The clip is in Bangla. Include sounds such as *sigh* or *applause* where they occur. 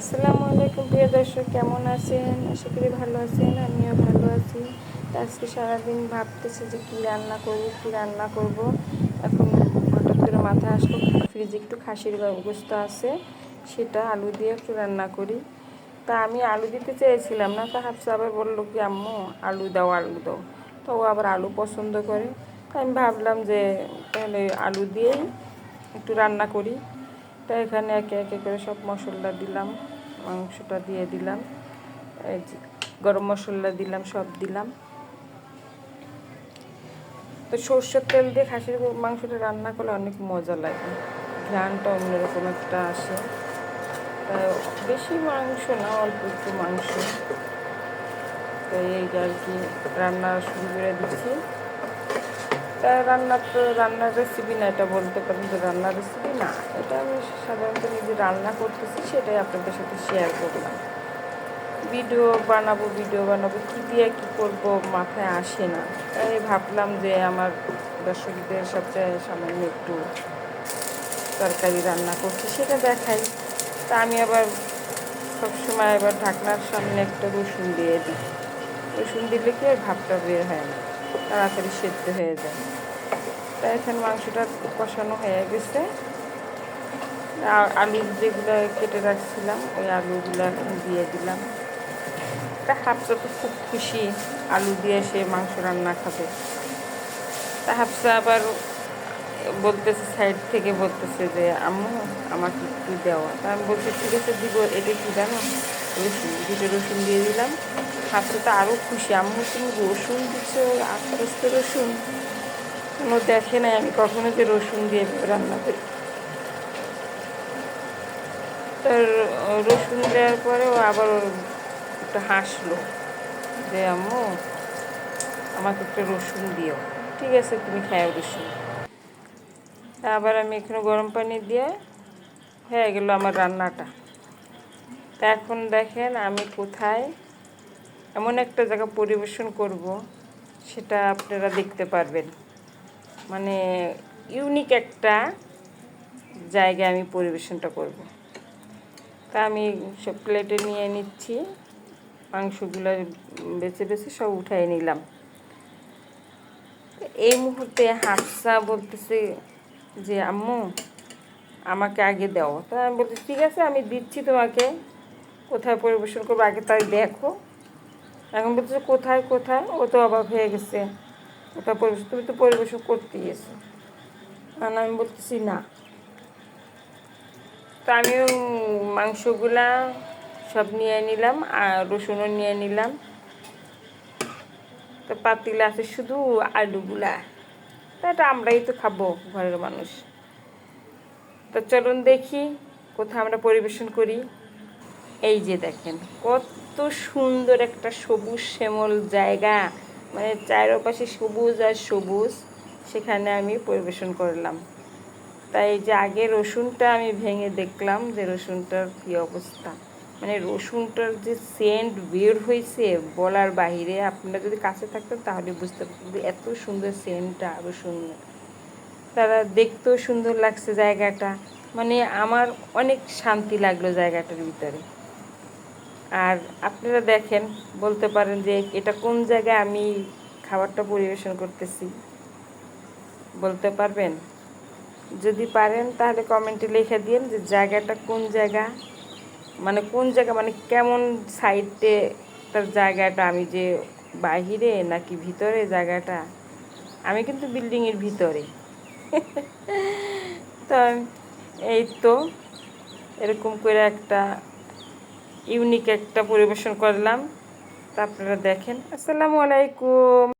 আসসালামু আলাইকুম, প্রিয় দর্শক, কেমন আছেন? আশা করি ভালো আছেন, আমিও ভালো আছি। আজকে সারাদিন ভাবতেছি যে কী রান্না করব, কী রান্না করব। এখন হঠাৎ করে মাথায় আসলো, ফ্রিজে একটু খাসির গোস্ত আছে, সেটা আলু দিয়ে একটু রান্না করি। তা আমি আলু দিতে চেয়েছিলাম না, তা হাফসা আবার বলল কি, আম্মু, আলু দাও আলু দাও। তো ও আবার আলু পছন্দ করে। তো আমি ভাবলাম যে তাহলে আলু দিয়েই একটু রান্না করি। তা এখানে একে একে করে সব মশলা দিলাম। মাংসটা দিয়ে দিলাম। গরম মশলা দিলাম, সব দিলাম। তো সর্ষের তেল দিয়ে খাসির মাংসটা রান্না করলে অনেক মজা লাগে। ঘ্রানটা অন্যরকম একটা আসে। বেশি মাংস না, অল্প একটু মাংস। তো এই আর কি রান্না শুরু করে দিচ্ছি। তা রান্নার তো রান্নার রেসিপি না, এটা বলতে পারেন যে রান্নার রেসিপি না। এটা আমি সাধারণত নিজে রান্না করতেছি, সেটাই আপনাদের সাথে শেয়ার করলাম। ভিডিও বানাবো ভিডিও বানাবো, কী দিয়ে কী করব মাথায় আসে না। তাই ভাবলাম যে আমার দর্শকদের সবচেয়ে সামান্য একটু তরকারি রান্না করছি, সেটা দেখাই। তা আমি আবার সবসময় এবার ঢাকনার সামনে একটা রসুন দিয়ে দিই। রসুন দিলে কি আর ভাবটা বের হয় না। তাড়াতাড়ি সেদ্ধ হয়ে যায়। তাই এখন মাংসটা কষানো হয়ে গেছে। আর আলু যেগুলো কেটে রাখছিলাম, ওই আলুগুলো এখন দিয়ে দিলাম। তা হাফসা তো খুব খুশি আলু দিয়ে সে মাংস রান্না খাবে। তা হাফসা আবার বলতেছে সাইড থেকে বলতেছে যে, আম্মু, আমাকে একটু দেওয়া। তা আমি বলছি, ঠিক আছে, দিব এটা কি জানো? রসুন দুটো রসুন দিয়ে দিলাম। হাফসা তো আরও খুশি। আম্মু তুমি রসুন দিচ্ছ আস্তে আস্তে রসুন? কোনো দেখে নাই, আমি কখনো যে রসুন দিয়ে রান্না করি। তার রসুন দেওয়ার পরে ও আবার একটু হাসলো যে, আম্মু, আমাকে একটু রসুন দিও। ঠিক আছে, তুমি খাও রসুন। আবার আমি এখানে গরম পানি দিয়ে হয়ে গেল আমার রান্নাটা। তা এখন দেখেন আমি কোথায় এমন একটা জায়গা পরিবেশন করব, সেটা আপনারা দেখতে পারবেন। মানে ইউনিক একটা জায়গায় আমি পরিবেশনটা করব। তা আমি সব প্লেটে নিয়ে নিচ্ছি, মাংসগুলো বেছে বেছে সব উঠাই নিলাম। এই মুহূর্তে হাফসা বলতেছে যে, আম্মু, আমাকে আগে দাও। তা আমি বলছি ঠিক আছে, আমি দিচ্ছি তোমাকে। কোথায় পরিবেশন করব, আগে তাই দেখো। এখন বলতেছে, কোথায় কোথায়? ও তো অবাক হয়ে গেছে। ওটা পরিবেশ, তুমি তো পরিবেশন করতে গেছো আর আমি বলতেছি, না। তো আমিও মাংসগুলা সব নিয়ে নিলাম, আর রসুনও নিয়ে নিলাম। তো পাতিলা আছে শুধু আলুগুলা। তা এটা আমরাই তো খাব ঘরের মানুষ। তো চলুন দেখি কোথায় আমরা পরিবেশন করি। এই যে দেখেন, কত সুন্দর একটা সবুজ শ্যামল জায়গা। মানে চারপাশে সবুজ আর সবুজ, সেখানে আমি পরিবেশন করলাম। তাই যে আগে রসুনটা আমি ভেঙে দেখলাম যে রসুনটার কী অবস্থা। মানে রসুনটার যে সেন্ট বের হয়েছে বলার বাহিরে, আপনারা যদি কাছে থাকতেন তাহলে বুঝতে পারতেন এত সুন্দর সেন্টটা রসুন। তারা দেখতেও সুন্দর লাগছে জায়গাটা। মানে আমার অনেক শান্তি লাগল জায়গাটার ভিতরে। আর আপনারা দেখেন, বলতে পারেন যে এটা কোন জায়গায় আমি খাবারটা পরিবেশন করতেছি। বলতে পারবেন? যদি পারেন তাহলে কমেন্টে লিখে দিন যে জায়গাটা কোন জায়গা মানে কোন জায়গা মানে কেমন সাইডে তার জায়গাটা, আমি যে বাহিরে নাকি ভিতরে জায়গাটা, আমি কিন্তু বিল্ডিংয়ের ভিতরে। *laughs* তো এই তো, এরকম করে একটা ইউনিক একটা পরিবেশন করলাম। তা আপনারা দেখেন। আসসালামু আলাইকুম।